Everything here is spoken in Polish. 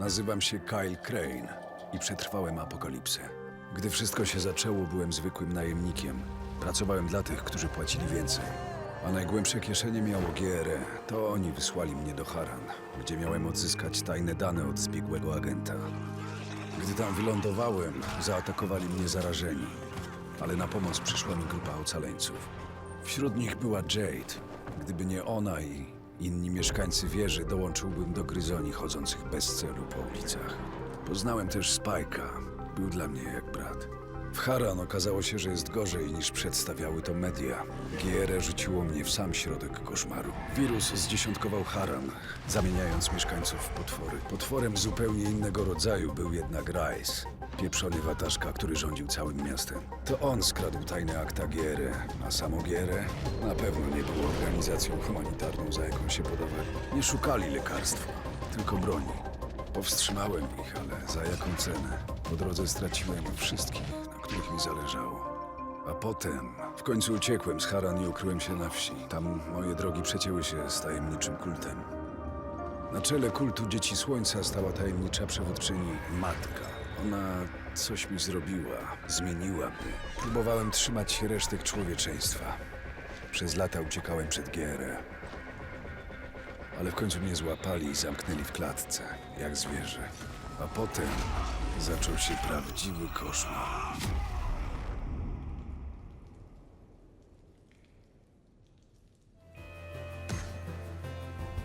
Nazywam się Kyle Crane i przetrwałem apokalipsę. Gdy wszystko się zaczęło, byłem zwykłym najemnikiem. Pracowałem dla tych, którzy płacili więcej. A najgłębsze kieszenie miało GRE. To oni wysłali mnie do Haran, gdzie miałem odzyskać tajne dane od zbiegłego agenta. Gdy tam wylądowałem, zaatakowali mnie zarażeni, ale na pomoc przyszła mi grupa ocaleńców. Wśród nich była Jade. Gdyby nie ona i inni mieszkańcy wieży, dołączyłbym do gryzoni chodzących bez celu po ulicach. Poznałem też Spike'a. Był dla mnie jak brat. Haran okazało się, że jest gorzej niż przedstawiały to media. GR rzuciło mnie w sam środek koszmaru. Wirus zdziesiątkował Haran, zamieniając mieszkańców w potwory. Potworem zupełnie innego rodzaju był jednak Rice. Pieprzony wataszka, który rządził całym miastem. To on skradł tajne akta GR, a samo GR na pewno nie było organizacją humanitarną, za jaką się podawali. Nie szukali lekarstwa, tylko broni. Powstrzymałem ich, ale za jaką cenę? Po drodze straciłem wszystkich, których mi zależało. A potem w końcu uciekłem z Haran i ukryłem się na wsi. Tam moje drogi przecięły się z tajemniczym kultem. Na czele kultu Dzieci Słońca stała tajemnicza przewodczyni Matka. Ona coś mi zrobiła, zmieniła mnie. Próbowałem trzymać się resztek człowieczeństwa. Przez lata uciekałem przed GR. Ale w końcu mnie złapali i zamknęli w klatce, jak zwierzę. A potem zaczął się prawdziwy koszmar.